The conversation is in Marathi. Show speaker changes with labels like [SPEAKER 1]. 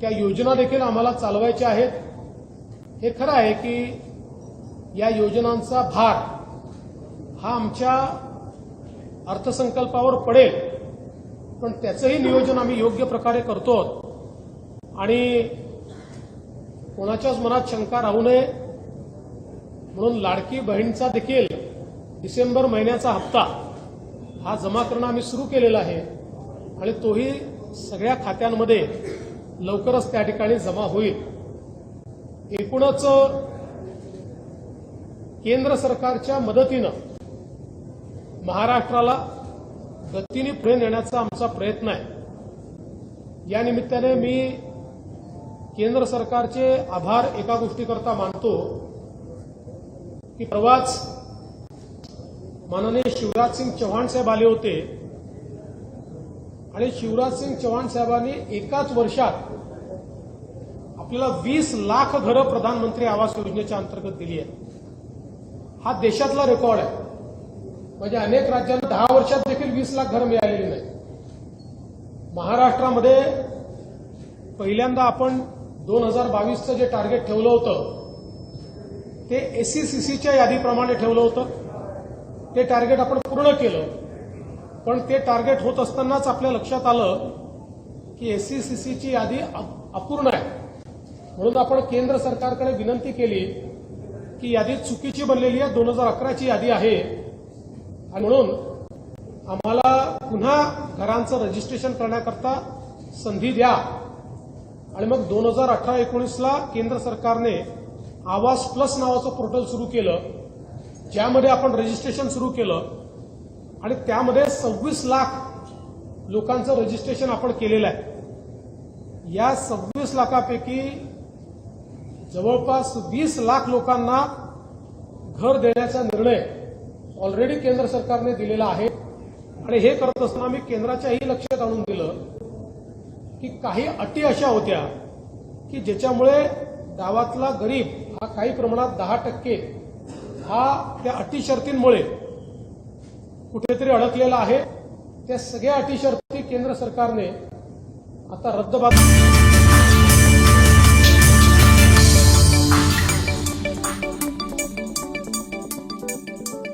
[SPEAKER 1] त्या योजना देखील आम्हाला चालवायच्या आहेत. हे खरं आहे की या योजनांचा भार हा आमच्या अर्थसंकल्पावर पडेल पण त्याचंही नियोजन आम्ही योग्य प्रकारे करतो. आणि कोणाच्याच मनात शंका राहू नये. म्हणून लाडकी बहीणचा देखील डिसेंबर महिन्याचा हप्ता हा जमा करणं आम्ही सुरू केलेला आहे. आणि तोही सगळ्या खात्यांमध्ये लवकरच त्या ठिकाणी जमा होईल. एकूणच केंद्र सरकारच्या मदतीनं महाराष्ट्राला गतीने पुढे नेण्याचा आमचा प्रयत्न आहे. या निमित्ताने मी केंद्र सरकारचे आभार एका गोष्टीकरता मानतो की परवाच माननीय शिवराज सिंग चव्हाण साहेब आले होते. आणि शिवराजसिंग चव्हाण चौहान साहेबांनी एकाच वर्षात आपल्याला वीस लाख घरं प्रधानमंत्री आवास योजनेच्या अंतर्गत दिली आहेत. हा देशातला रेकॉर्ड आहे. म्हणजे अनेक राज्यांना दहा वर्षात देखील वीस लाख घरं मिळालेली नाही महाराष्ट्रामध्ये पहिल्यांदा आपण दोन हजार बावीसचं जे टार्गेट ठेवलं होतं ते एससीसीसीच्या यादीप्रमाणे ठेवलं होतं. ते टार्गेट आपण पूर्ण केलं. पण ते टार्गेट होत असतानाच आपल्या लक्षात आलं की एससीसीसीची यादी अपूर्ण आहे. म्हणून आपण केंद्र सरकारकडे विनंती केली की यादी चुकीची बनलेली आहे दोन हजार अकराची यादी आहे. आणि म्हणून आम्हाला पुन्हा घरांचं रजिस्ट्रेशन करण्याकरता संधी द्या. आणि मग दोन हजार अठरा एकोणीसला केंद्र सरकारने आवास प्लस नावाचं पोर्टल सुरू केलं ज्यामध्ये आपण रजिस्ट्रेशन सुरू केलं. आणि त्यामध्ये सव्वीस लाख लोकांचं रजिस्ट्रेशन आपण केलेलं आहे. या सव्वीस लाखापैकी जवळपास वीस लाख लोकांना घर देण्याचा निर्णय ऑलरेडी केंद्र सरकारने दिलेला आहे. आणि हे करत असताना मी केंद्राच्याही लक्षात आणून दिलं की काही अटी अशा होत्या की ज्याच्यामुळे गावातला गरीब हा काही प्रमाणात दहा टक्के हा त्या अटी शर्तींमुळे कुठेतरी अडकलेला आहे. त्या सगळ्या अटीशर्ती केंद्र सरकारने आता रद्दबात